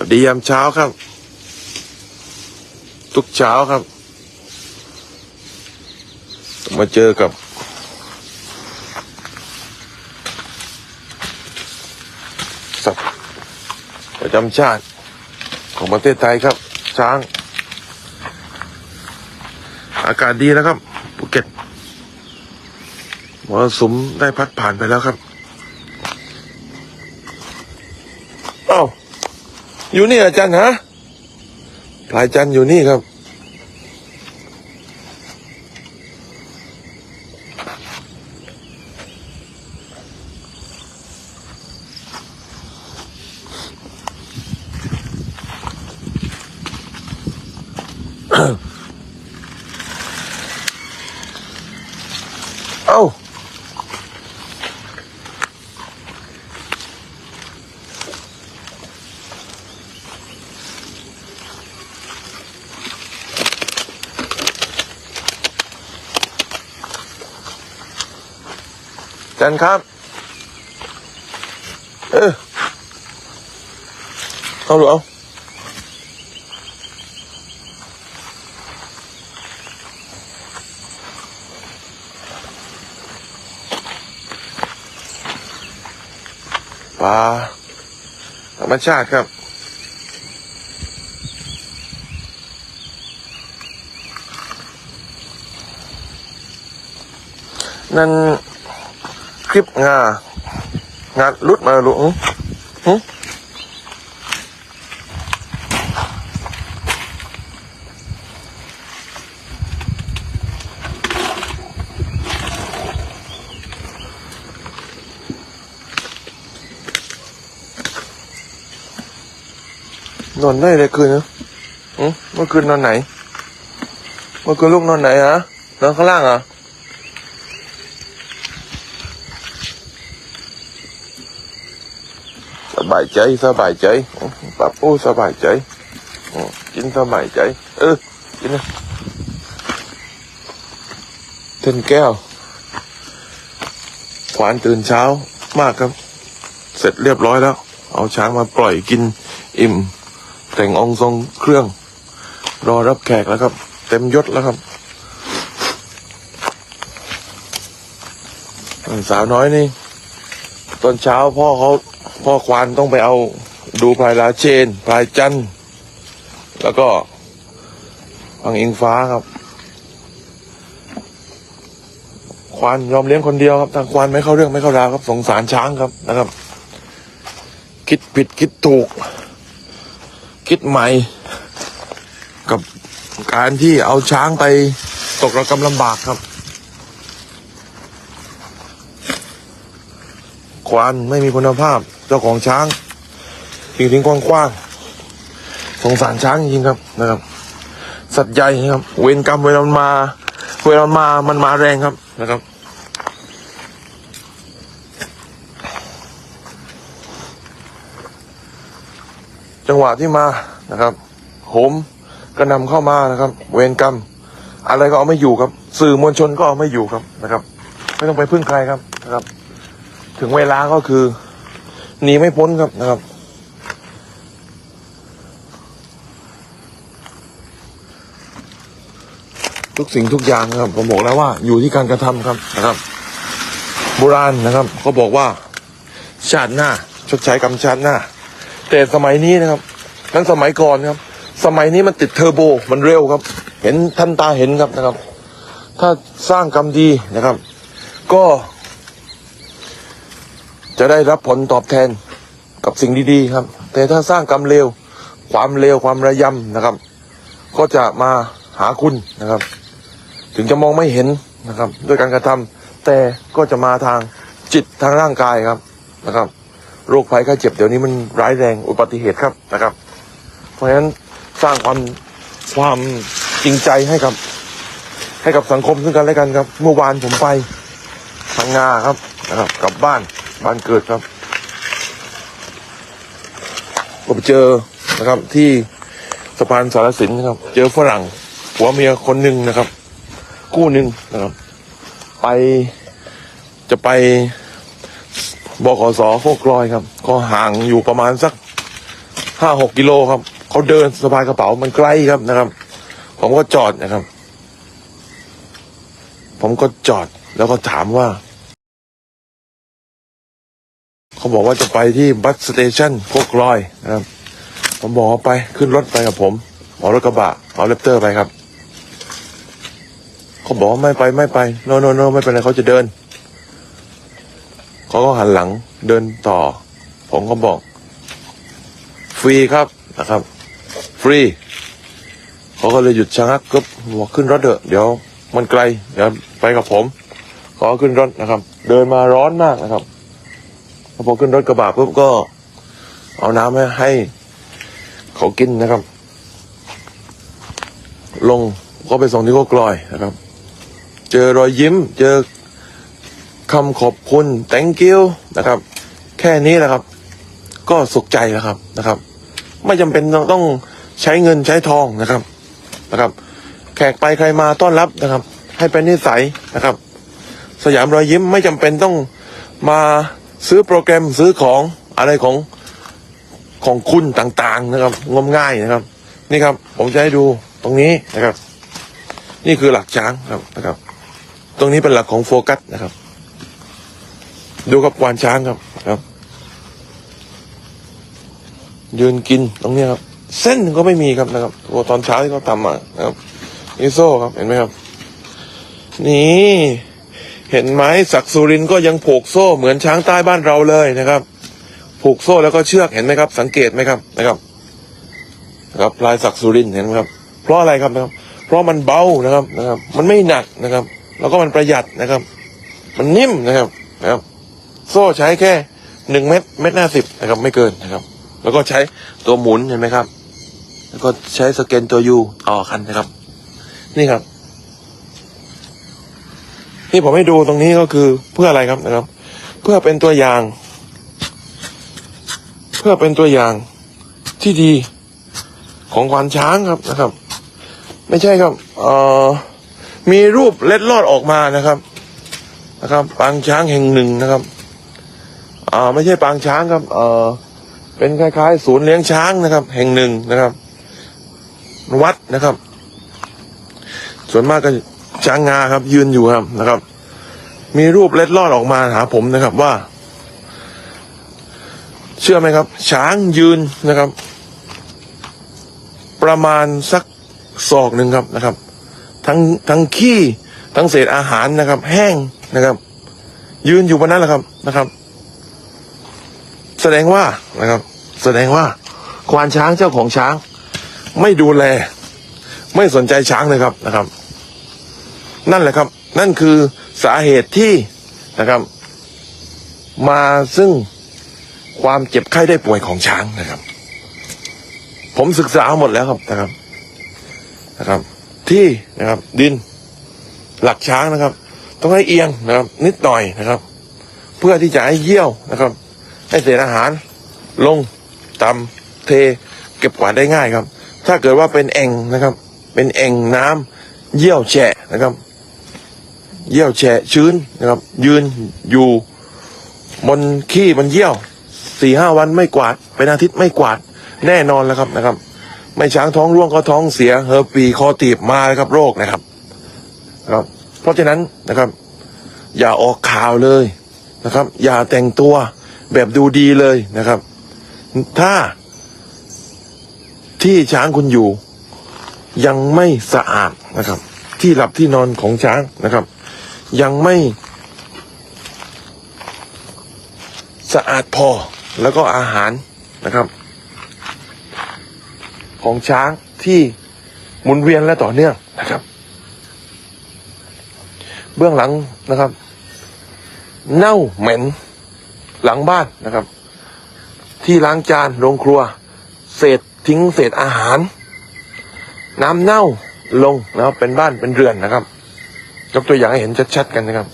วัสดียามเช้าครับ ทุกเช้าครับ มาเจอกับสัตว์ประจำชาติของประเทศไทยครับ ช้าง อากาศดีแล้วครับภูเก็ตมรสุมได้พัดผ่านไปแล้วครับ เอ้า อยู่นี่อาจารย์ฮะพลายจันทร์อยู่นี่ครับ จันครับ เออเอาหรือเอาปลาธรรมชาติครับนั่น คลิปงางานรุดมาลุงหึนอนได้เลยคืนนะหึเมื่อคืนนอนไหน เมื่อคืนลูกนอนไหนฮะนอนข้างล่างเหรอสายใจสบายใจป้าปูสบายใจกินสบายใจ เออกินนะเทนแก้ว ขวานตื่นเช้ามากครับ เสร็จเรียบร้อยแล้ว เอาช้างมาปล่อยกินอิ่ม แต่งองค์ทรงเครื่อง รอรับแขกแล้วครับ เต็มยศแล้วครับสาวน้อยนี่ ตอนเช้าพ่อเขา พ่อควานต้องไปเอาดูพลายลาเชนพลายจันแล้วก็พังอิงฟ้าครับ ควานยอมเลี้ยงคนเดียวครับทางควานไม่เข้าเรื่องไม่เข้าราวครับ สงสารช้างครับนะครับ คิดผิดคิดถูก คิดใหม่ กับการที่เอาช้างไปตกระกำลำบากครับ ควานไม่มีคุณภาพ เจ้าของช้างทิ้งทิ้งกว้างๆสงสารช้างจริงครับนะครับ สัตว์ใหญ่ครับ เวรกรรมเวลามันมาเวลามันมามันมาแรงครับนะครับจังหวะที่มานะครับโหมกระหนำเข้ามานะครับ เวรกรรม อะไรก็เอาไม่อยู่ครับ สื่อมวลชนก็เอาไม่อยู่ครับนะครับ ไม่ต้องไปพึ่งใครครับนะครับ ถึงเวลาก็คือ หนีไม่พ้นครับนะครับ ทุกสิ่งทุกอย่างนะครับ ผมบอกแล้วว่า อยู่ที่การกระทำครับนะครับ โบราณนะครับเขาบอกว่า ชาติหน้า ชดใช้กรรมชาติหน้า แต่สมัยนี้นะครับนั้นสมัยก่อนครับ สมัยนี้มันติดเทอร์โบมันเร็วครับ เห็นท่านตาเห็นครับนะครับ ถ้าสร้างกรรมดีนะครับ ก็ จะได้รับผลตอบแทนกับสิ่งดีๆครับ แต่ถ้าสร้างกรรมเลวความเลวความระยำนะครับ ก็จะมาหาคุณนะครับ ถึงจะมองไม่เห็นนะครับ ด้วยการกระทำแต่ก็จะมาทางจิตทางร่างกายครับนะครับ โรคภัยไข้เจ็บเดี๋ยวนี้มันร้ายแรงอุบัติเหตุครับนะครับ เพราะฉะนั้นสร้างความความจริงใจให้กับ ให้กับสังคมซึ่งกันและกันครับ เมื่อวานผมไปพังงาครับนะครับ กลับบ้าน บ้านเกิดครับก็ไปเจอนะครับ ที่สะพานสารสินนะครับ เจอฝรั่งผัวเมียคนหนึ่งนะครับคู่หนึ่งนะครับ ไปจะไปบขสโคกลอยครับก็ห่างอยู่ประมาณสักห้าหกกิโลครับเขาเดินสะพายกระเป๋ามันไกลครับนะครับ ผมก็จอดนะครับ ผมก็จอดแล้วก็ถามว่า เขาบอกว่าจะไปที่บัสสเตชันโคกลอยนะครับ ผมบอกว่าไปขึ้นรถไปกับผมเอารถกระบะเอาเลปเตอร์ไปครับ เขาบอกว่าไม่ไปไม่ไปโนโนโนไม่เป็นไรเขาจะเดินเขาก็หันหลังเดินต่อ ผมก็บอก ฟรีครับนะครับ ฟรีเขาก็เลยหยุดชะงักก็บอกขึ้นรถเถอะเดี๋ยวมันไกลเดี๋ยวไปกับผมขอขึ้นรถนะครับ เดินมาร้อนมากนะครับ พอขึ้นรถกระบะปุ๊บก็ เอาน้ำให้เขากินนะครับ ลงก็ไปส่งที่โคกลอยนะครับ เจอรอยยิ้ม เจอคำขอบคุณ thank you นะครับ แค่นี้แหละครับ ก็สุขใจแล้วครับนะครับ ไม่จำเป็นต้องต้องใช้เงินใช้ทองนะครับนะครับ แขกไปใครมาต้อนรับนะครับ ให้เป็นนิสัยนะครับ สยามรอยยิ้มไม่จำเป็นต้องมา ซื้อโปรแกรมซื้อของอะไรของของคุณต่างๆนะครับงมง่ายนะครับ นี่ครับ ผมจะให้ดูตรงนี้นะครับ นี่คือหลักช้างครับนะครับ ตรงนี้เป็นหลักของโฟกัสนะครับ ดูกับควานช้างครับครับ ยืนกินตรงนี้ครับ เส้นก็ไม่มีครับนะครับตัวตอนเช้าที่เขาทำมานะครับนี่โซ่ครับเห็นไหมครับ นี่ เห็นไหมศักสุรินก็ยังผูกโซ่เหมือนช้างใต้บ้านเราเลยนะครับ ผูกโซ่แล้วก็เชือกเห็นไหมครับ สังเกตไหมครับนะครับนะครับลายศักสุรินเห็นไหมครับ เพราะอะไรครับนะครับ เพราะมันเบานะครับนะครับ มันไม่หนักนะครับ แล้วก็มันประหยัดนะครับ มันนิ่มนะครับนะครับ โซ่ใช้แค่หนึ่งเม็ดเม็ดหน้าสิบนะครับ ไม่เกินนะครับ แล้วก็ใช้ตัวหมุนเห็นไหมครับ แล้วก็ใช้สเกนตัวยูต่อกันนะครับ นี่ครับ ที่ผมให้ดูตรงนี้ก็คือเพื่ออะไรครับนะครับ เพื่อเป็นตัวอย่าง เพื่อเป็นตัวอย่างที่ดีของควานช้างครับนะครับ ไม่ใช่ครับเอ่อมีรูปเล็ดลอดออกมานะครับนะครับ ปางช้างแห่งหนึ่งนะครับอ่าไม่ใช่ปางช้างครับเอ่อเป็นคล้ายๆ ศูนย์เลี้ยงช้างนะครับ แห่งหนึ่งนะครับ วัดนะครับ ส่วนมากก็ ช้างงาครับ ยืนอยู่ครับนะครับ มีรูปเล็ดลอดออกมาหาผมนะครับว่า เชื่อไหมครับ ช้างยืนนะครับ ประมาณสักศอกหนึ่งครับนะครับ ทั้งทั้งขี้ทั้งเศษอาหารนะครับ แห้งนะครับ ยืนอยู่บนนั้นแหละครับนะครับ แสดงว่านะครับ แสดงว่าควานช้างเจ้าของช้าง ไม่ดูแล ไม่สนใจช้างเลยครับนะครับ นั่นแหละครับ นั่นคือสาเหตุที่นะครับ มาซึ่งความเจ็บไข้ได้ป่วยของช้างนะครับ ผมศึกษาหมดแล้วครับนะครับนะครับ ที่นะครับดินหลักช้างนะครับ ต้องให้เอียงนะครับ นิดหน่อยนะครับ เพื่อที่จะให้เยี่ยวนะครับ ให้เศษอาหาร ลงตำเท เก็บกวาดได้ง่ายครับ ถ้าเกิดว่าเป็นแอ่งนะครับ เป็นแอ่งน้ำเยี่ยวแฉะนะครับ เยี่ยวแฉะชื้นนะครับ ยืนอยู่บนขี้มันเยี่ยวสี่ห้าวันไม่กวาด เป็นอาทิตย์ไม่กวาดแน่นอนแล้วครับนะครับ ไม่ช้างท้องร่วงก็ท้องเสียเฮอร์ปีคอตีบมาเลยครับโรคนะครับนะครับ เพราะฉะนั้นนะครับ อย่าออกข่าวเลยนะครับ อย่าแต่งตัวแบบดูดีเลยนะครับ ถ้าที่ช้างคุณอยู่ ยังไม่สะอาดนะครับ ที่หลับที่นอนของช้างนะครับ ยังไม่สะอาดพอแล้วก็อาหารนะครับ ของช้างที่หมุนเวียนและต่อเนื่องนะครับ เบื้องหลังนะครับ เน่าเหม็นหลังบ้านนะครับ ที่ล้างจานโรงครัว เศษทิ้งเศษอาหาร น้ำเน่าลงนะครับเป็นบ้านเป็นเรือนนะครับ ยกตัวอย่างให้เห็นชัดๆกันนะครับ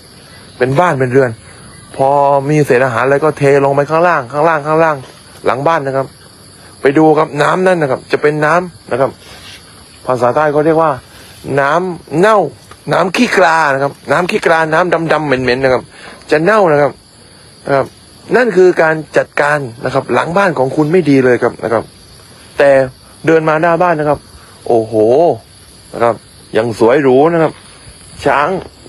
เป็นบ้านเป็นเรือน พอมีเศษอาหารอะไรก็เทลงไปข้างล่างข้างล่างข้างล่าง หลังบ้านนะครับ ไปดูครับน้ำนั่นนะครับ จะเป็นน้ำนะครับ ภาษาใต้เขาเรียกว่า น้ำเน่า น้ำขี้กลานะครับ น้ำขี้กลาน้ำดำๆเหม็นๆนะครับ จะเน่านะครับนะครับนั่นคือการจัดการนะครับ หลังบ้านของคุณไม่ดีเลยครับนะครับ แต่เดินมาหน้าบ้านนะครับ โอ้โหนะครับ ยังสวยหรูนะครับ ช้าง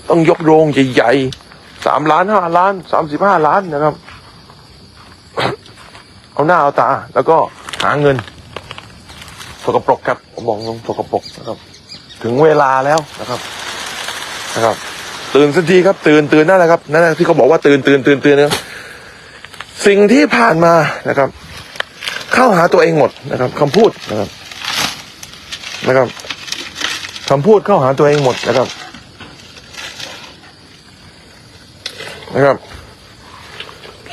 ต้องยกโรงใหญ่ๆสามล้านห้าล้านสามสิบห้าล้านนะครับ เอาหน้าเอาตา แล้วก็หาเงินสกปรกครับผมบอกตรงสกปรกนะครับ ถึงเวลาแล้วนะครับนะครับ ตื่นสักทีครับ ตื่นตื่นนั่นแหละครับนั่นแหละที่เขาบอกว่าตื่นตื่นตื่นตื่นนะสิ่งที่ผ่านมานะครับ เข้าหาตัวเองหมดนะครับคำพูดนะครับนะครับคำพูดเข้าหาตัวเองหมดนะครับ นะครับ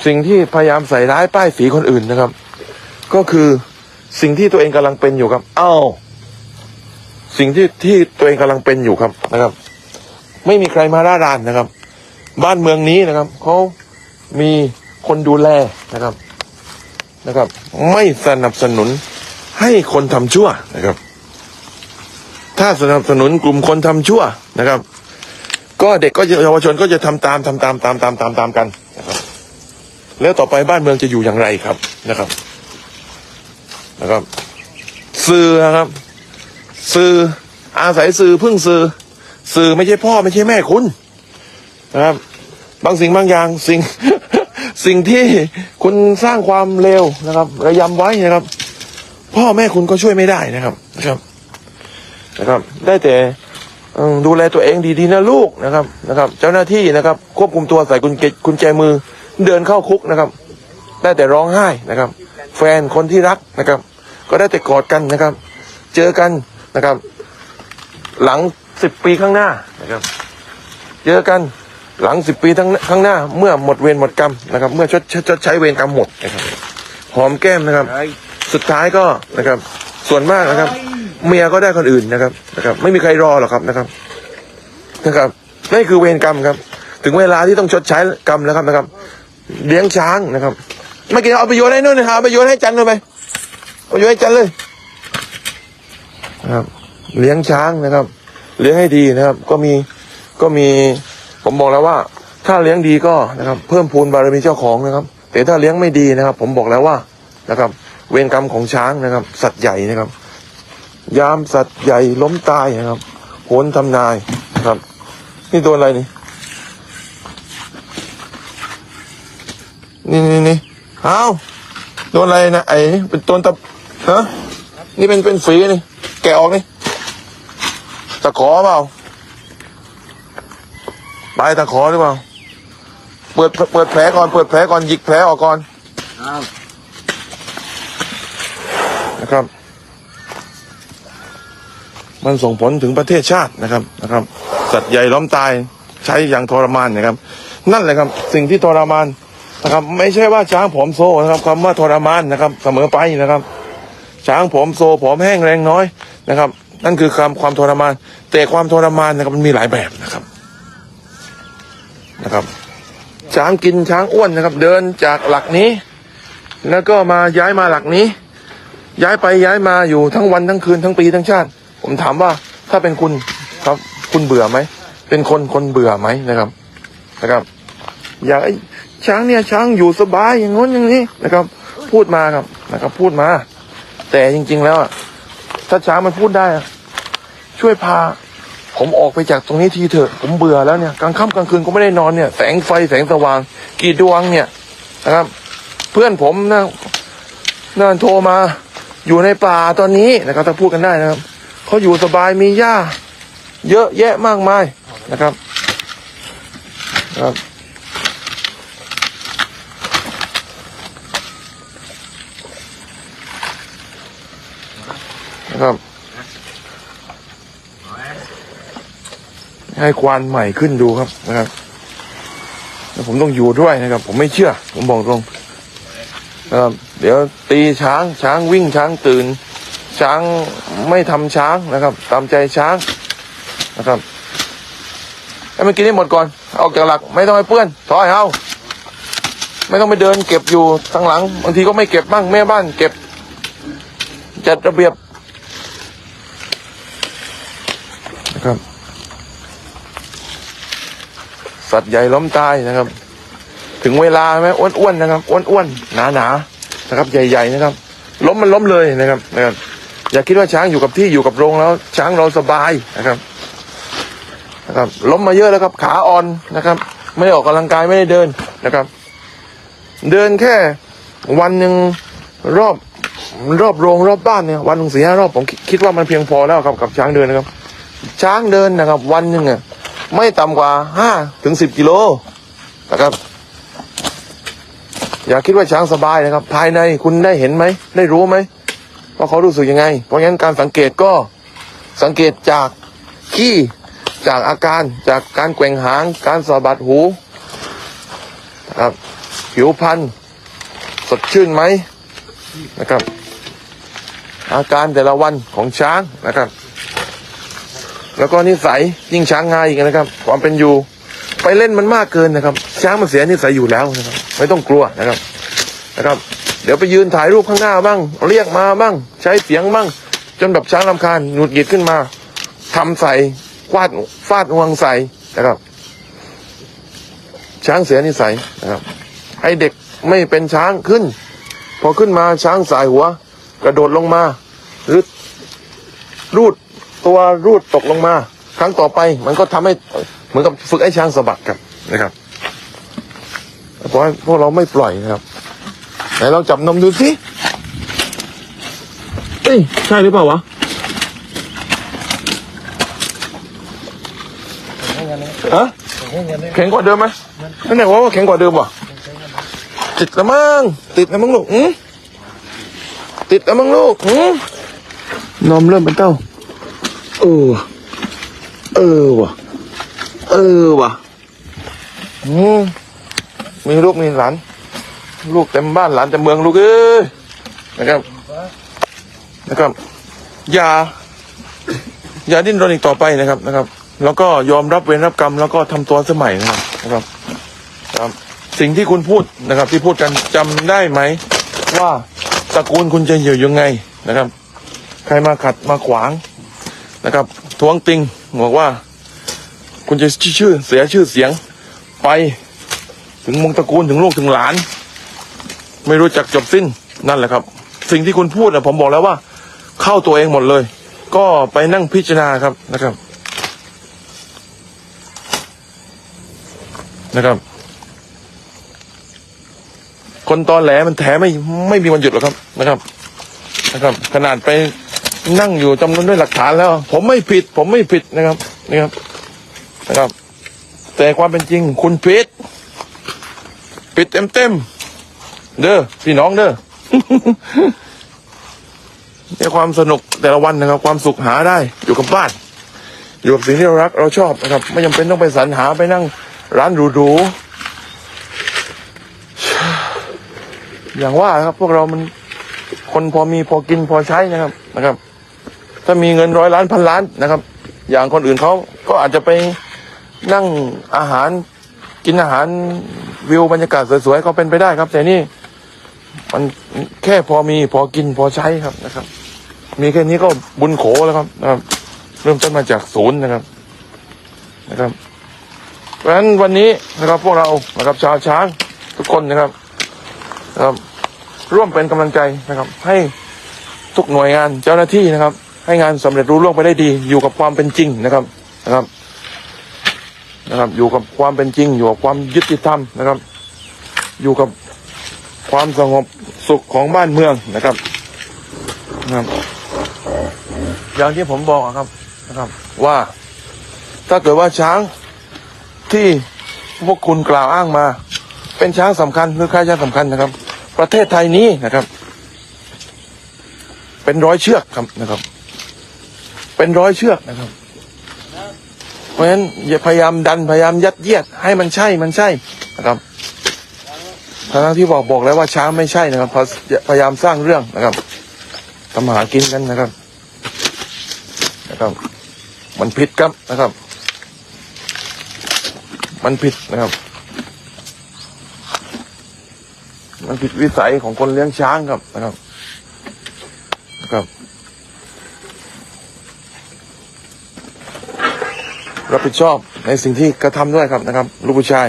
สิ่งที่พยายามใส่ร้ายป้ายสีคนอื่นนะครับ ก็คือสิ่งที่ตัวเองกำลังเป็นอยู่ครับ เอ้า สิ่งที่ที่ตัวเองกำลังเป็นอยู่ครับนะครับ ไม่มีใครมาร่ารานนะครับ บ้านเมืองนี้นะครับเขามีคนดูแลนะครับนะครับ ไม่สนับสนุนให้คนทำชั่วนะครับ ถ้าสนับสนุนกลุ่มคนทำชั่วนะครับ ก็เด็กก็เยาวชนก็จะทำตามทำตามตามตามตามตามกันนะครับ แล้วต่อไปบ้านเมืองจะอยู่อย่างไรครับนะครับนะครับ สื่อครับ สื่ออาศัยสื่อพึ่งสื่อ สื่อไม่ใช่พ่อไม่ใช่แม่คุณนะครับ บางสิ่งบางอย่างสิ่งสิ่งที่คุณสร้างความเลวนะครับ ระยำไว้นะครับ พ่อแม่คุณก็ช่วยไม่ได้นะครับนะครับ นะครับ ได้แต่ ดูแลตัวเองดีๆนะลูกนะครับนะครับ เจ้าหน้าที่นะครับ ควบคุมตัวใส่กุญแจกุญแจมือเดินเข้าคุกนะครับ ได้แต่ร้องไห้นะครับ แฟนคนที่รักนะครับ ก็ได้แต่กอดกันนะครับ เจอกันนะครับ หลังสิบปีข้างหน้านะครับ เจอกันหลังสิบปีทั้งข้างหน้า เมื่อหมดเวรหมดกรรมนะครับ เมื่อชดชดชดใช้เวรกรรมหมดนะครับหอมแก้มนะครับ สุดท้ายก็นะครับ ส่วนมากนะครับ เมียก็ได้คนอื่นนะครับนะครับ ไม่มีใครรอหรอกครับนะครับนะครับนี่คือเวรกรรมครับ ถึงเวลาที่ต้องชดใช้กรรมแล้วครับนะครับ เลี้ยงช้างนะครับไม่กินเอาไปโยนให้นู่นนะครับไปโยนให้จันเลยไปเอาไปโยนให้จันเลยนะครับ เลี้ยงช้างนะครับ เลี้ยงให้ดีนะครับ ก็มีก็มีผมบอกแล้วว่า ถ้าเลี้ยงดีก็นะครับ เพิ่มพูนบารมีเจ้าของนะครับ แต่ถ้าเลี้ยงไม่ดีนะครับ ผมบอกแล้วว่านะครับ เวรกรรมของช้างนะครับ สัตว์ใหญ่นะครับ ยามสัตว์ใหญ่ล้มตายนะครับโหนทำนายนะครับ นี่ตัวอะไรนี่ นี่นี่นี่เอาโดนอะไรนะไอ้นี่เป็นตัวตะฮะนี่เป็นเป็นฝีนี่ แกะออกนี่ตะขอเปล่าปลายตะขอหรือเปล่า เปิดเปิดแผลก่อน เปิดแผลก่อนหยิกแผลออกก่อนครับนะครับ มันส่งผลถึงประเทศชาตินะครับนะครับ สัตว์ใหญ่ล้มตายใช้อย่างทรมานนะครับ นั่นแหละครับสิ่งที่ทรมานนะครับ ไม่ใช่ว่าช้างผอมโซนะครับคำว่าทรมานนะครับ เสมอไปนะครับ ช้างผอมโซผอมแห้งแรงน้อยนะครับ นั่นคือคำความทรมาน แต่ความทรมานนะครับมันมีหลายแบบนะครับนะครับช้างกินช้างอ้วนนะครับ เดินจากหลักนี้ แล้วก็มาย้ายมาหลักนี้ ย้ายไปย้ายมาอยู่ทั้งวันทั้งคืนทั้งปีทั้งชาติ ผมถามว่าถ้าเป็นคุณครับ คุณเบื่อไหมเป็นคนคนเบื่อไหมนะครับนะครับ อยากไอ้ช้างเนี่ยช้างอยู่สบายอย่างง้นอย่างนี้นะครับ พูดมาครับนะครับ พูดมา แต่จริง ๆ แล้วถ้าช้างมันพูดได้ช่วยพา ผมออกไปจากตรงนี้ทีเถอะ ผมเบื่อแล้วเนี่ยกลางค่ำกลางคืนก็ไม่ได้นอนเนี่ย แสงไฟแสงสว่าง กี่ดวงเนี่ยนะครับ เพื่อนผมนะนั่นโทรมาอยู่ในป่าตอนนี้นะครับ ถ้าพูดกันได้นะครับ เขาอยู่สบายมีหญ้า เยอะแยะมากมายนะครับครับนะครับให้ควานใหม่ขึ้นดูครับนะครับแล้วผมต้องอยู่ด้วยนะครับ ผมไม่เชื่อ ผมบอกตรงนะครับเดี๋ยวตีช้างช้างวิ่งช้างตื่น ช้างไม่ทำช้างนะครับ ตามใจช้างนะครับให้มันกินให้หมดก่อนออกจากหลักไม่ต้องให้เปื้อนถอยเอาไม่ต้องไปเดินเก็บอยู่ข้างหลัง บางทีก็ไม่เก็บบ้างแม่บ้านเก็บ จัดระเบียบนะครับ สัตว์ใหญ่ล้มตายนะครับ ถึงเวลาไหมอ้วนๆนะครับอ้วนๆหนาๆนะครับ ใหญ่ ๆ นะครับ ล้มมันล้มเลยนะครับนะครับ อย่าคิดว่าช้างอยู่กับที่อยู่กับโรงแล้ว ช้างเราสบายนะครับนะครับ ล้มมาเยอะแล้วครับ ขาอ่อนนะครับ ไม่ออกกำลังกายไม่ได้เดินนะครับ เดินแค่วันหนึ่งรอบรอบโรงรอบบ้านเนี่ยวันหนึ่งสี่ห้ารอบผมคิดว่ามันเพียงพอแล้วครับกับช้างเดินนะครับ ช้างเดินนะครับ วันหนึ่งอะไม่ต่ำกว่าห้าถึงสิบกิโลนะครับ อย่าคิดว่าช้างสบายนะครับ ภายในคุณได้เห็นไหม ได้รู้ไหม ว่าเขารู้สึกยังไง เพราะงั้นการสังเกตก็สังเกตจากขี้จากอาการจากการแกว่งหาง การสะบัดหูนะครับผิวพรรณสดชื่นไหมนะครับ อาการแต่ละวันของช้างนะครับ แล้วก็นิสัยยิ่งช้างง่ายอีกนะครับ ความเป็นอยู่ไปเล่นมันมากเกินนะครับ ช้างมันเสียนิสัยอยู่แล้วนะครับ ไม่ต้องกลัวนะครับนะครับ เดี๋ยวไปยืนถ่ายรูปข้างหน้าบ้าง เรียกมาบ้าง ใช้เสียงบ้าง จนแบบช้างลำคาญหงุดหงิดขึ้นมาทำใส่ฟาดฟาดวงใส่นะครับ ช้างเสียนิสัยนะครับ ให้เด็กไม่เป็นช้างขึ้น พอขึ้นมาช้างสายหัว กระโดดลงมา หรือรูดตัวรูดตกลงมา ครั้งต่อไปมันก็ทำให้เหมือนกับฝึกไอ้ช้างสะบัดครับนะครับเพราะพวกเราไม่ปล่อยนะครับ ไหนลองจับนมดูสิเอ้ยใช่หรือเปล่าวะฮะแข็งกว่าเดิมไหมนั่นไหนว่าว่าแข็งกว่าเดิมวะติดแล้วมั้งติดแล้วมั้งลูกหืมติดแล้วมั้งลูกหืมนมเริ่มเป็นเต้าเออเออว่ะเออว่ะอืมมีลูกมีหลาน ลูกเต็มบ้านหลานเต็มเมืองลูกเอ้ยนะครับนะครับ อย่า อย่าดิ้นรนอีกต่อไปนะครับนะครับ แล้วก็ยอมรับเวรรับกรรม แล้วก็ทำตัวสมัยนะครับนะครับครับ สิ่งที่คุณพูดนะครับ ที่พูดกันจำได้ไหม ว่าตระกูลคุณจะอยู่ยังไงนะครับ ใครมาขัดมาขวางนะครับ ทวงติงบอกว่า คุณจะชื่อเสียชื่อเสียงไป ถึงมงตระกูลถึงลูกถึงหลาน ไม่รู้จักจบสิ้นนั่นแหละครับ สิ่งที่คุณพูดนะผมบอกแล้วว่า เข้าตัวเองหมดเลย ก็ไปนั่งพิจารณาครับนะครับนะครับ คนตอนแหลมันแถไม่ไม่มีวันหยุดหรอกครับนะครับ นะครับ ขนาดไปนั่งอยู่จำนวนด้วยหลักฐานแล้ว ผมไม่ผิด ผมไม่ผิดนะครับนี่ครับนะครับ แต่ความเป็นจริงคุณผิดผิดเต็มเต็ม เด้อพี่น้องเด้อเนี่ยความสนุกแต่ละวันนะครับ ความสุขหาได้อยู่กับบ้าน อยู่กับสิ่งที่เรารักเราชอบนะครับ ไม่จำเป็นต้องไปสรรหาไปนั่ง ร้านหรูๆอย่างว่าครับ พวกเรามันคนพอมีพอกินพอใช้นะครับนะครับ ถ้ามีเงินร้อยล้านพันล้านนะครับ อย่างคนอื่นเขาก็อาจจะไปนั่งอาหารกินอาหารวิวบรรยากาศสวยๆก็เป็นไปได้ครับ แต่นี่ มันแค่พอมีพอกินพอใช้ครับนะครับ มีแค่นี้ก็บุญโขแล้วครับนะครับ เริ่มต้นมาจากศูนย์นะครับนะครับ เพราะฉะนั้นวันนี้นะครับพวกเรานะครับชาวช้างทุกคนนะครับนะครับ ร่วมเป็นกำลังใจนะครับ ให้ทุกหน่วยงานเจ้าหน้าที่นะครับ ให้งานสำเร็จรุ่ล่วงไปได้ดี อยู่กับความเป็นจริงนะครับนะครับนะครับ อยู่กับความเป็นจริง อยู่กับความยุติธรรมนะครับ อยู่กับ ความสงบสุขของบ้านเมืองนะครับนะครับอย่างที่ผมบอกอะครับนะครับ ว่าถ้าเกิดว่าช้างที่พวกคุณกล่าวอ้างมา เป็นช้างสำคัญหรือใครช้างสำคัญนะครับ ประเทศไทยนี้นะครับ เป็นร้อยเชือกครับนะครับ เป็นร้อยเชือกนะครับ เพราะฉะนั้นอย่าพยายามดันพยายามยัดเยียดให้มันใช่มันใช่นะครับ ทั้งที่บอกบอกแล้วว่าช้างไม่ใช่นะครับพยายามสร้างเรื่องนะครับทำหากินกันนะครับ นะครับ มันผิดครับนะครับ มันผิดนะครับ มันผิดวิสัยของคนเลี้ยงช้างครับนะครับนะครับรับผิดชอบในสิ่งที่กระทำด้วยครับนะครับ ลูกผู้ชาย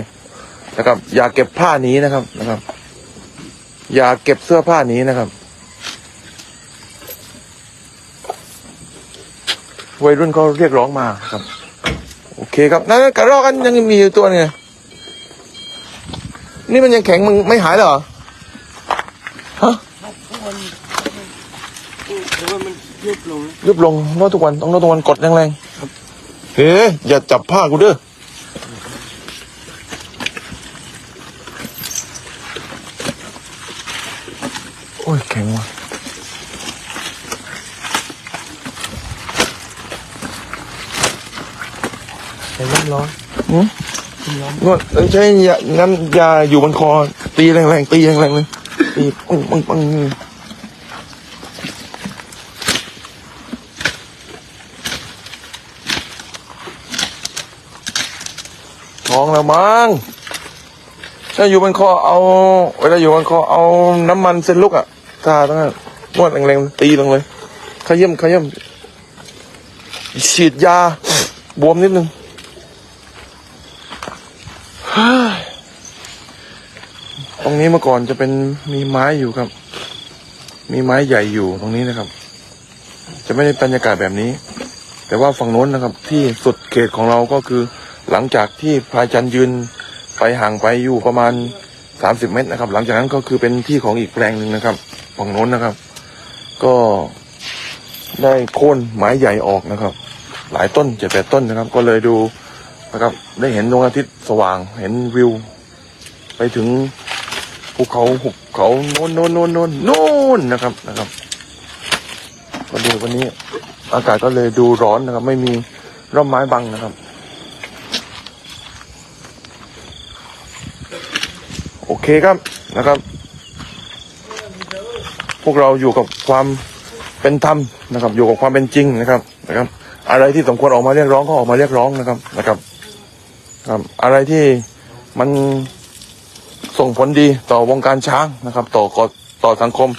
นะครับ อย่าเก็บผ้านี้นะครับนะครับ อย่าเก็บเสื้อผ้านี้นะครับ วัยรุ่นเขาเรียกร้องมาครับ โอเคครับนั่นกระรอกกันยังมีอยู่ตัวเนี่นี่มันยังแข็งมึงไม่หายเหรอฮะยุบลงยุบลงนวดทุกวันต้องนวดทุกวันกดแรงๆเฮ้ยอย่าจับผ้ากูเด้อ ยแข็งว่ะแต่ร้อนร้อนหืมร้อนนวดเอ้ยใช้ยางั้นยาอยู่บนคอ ตีแรงๆตีแรงๆเลยตีปังปังปังท้องแล้วมั้งถ้าอยู่บนคอเอา เวลาอยู่บนคอเอาน้ำมันเส้นลุกอะ ทาตั้งนวดแรงๆตีลงเลยขย้ำขย้ำฉีดยา บวมนิดนึงตรงนี้เมื่อก่อนจะเป็นมีไม้อยู่ครับ มีไม้ใหญ่อยู่ตรงนี้นะครับ จะไม่ได้บรรยากาศแบบนี้ แต่ว่าฝั่งโน้นนะครับ ที่สุดเขตของเราก็คือ หลังจากที่พลายจันยืนไปห่างไปอยู่ประมาณสามสิบเมตรนะครับ หลังจากนั้นก็คือเป็นที่ของอีกแปลงหนึ่งนะครับ ฝั่งโน้นนะครับ ก็ได้โค่นไม้ใหญ่ออกนะครับ หลายต้นเจ็ดแปดต้นนะครับ ก็เลยดูนะครับ ได้เห็นดวงอาทิตย์สว่างเห็นวิว ไปถึงภูเขาหุบเขาโน้นโน้นโน้นโน้นโน้นนะครับนะครับ ก็ดูวันนี้ อากาศก็เลยดูร้อนนะครับ ไม่มีร่มไม้บังนะครับ โอเคครับนะครับ พวกเราอยู่กับความเป็นธรรมนะครับ อยู่กับความเป็นจริงนะครับนะครับ อะไรที่สมควรออกมาเรียกร้องก็ออกมาเรียกร้องนะครับนะครับครับ อะไรที่มันส่งผลดีต่อวงการช้างนะครับ ต่อกต่อสังคม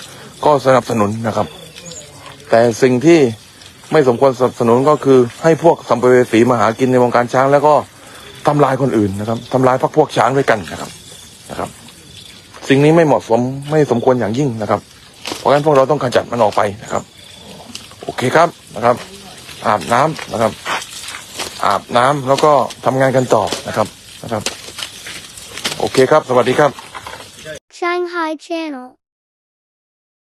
ก็สนับสนุนนะครับ แต่สิ่งที่ไม่สมควรสนับสนุนก็คือให้พวกสัมภเวสีมาหากินในวงการช้างแล้วก็ทำลายคนอื่นนะครับทำลายพรรคพวกช้างด้วยกันนะครับนะครับ สิ่งนี้ไม่เหมาะสมไม่สมควรอย่างยิ่งนะครับ เพราะฉะนั้นพวกเราต้องขจัดมันออกไปนะครับ โอเคครับนะครับ อาบน้ำนะครับ อาบน้ำแล้วก็ทำงานกันต่อนะครับนะครับ โอเคครับ สวัสดีครับ Shanghai Channel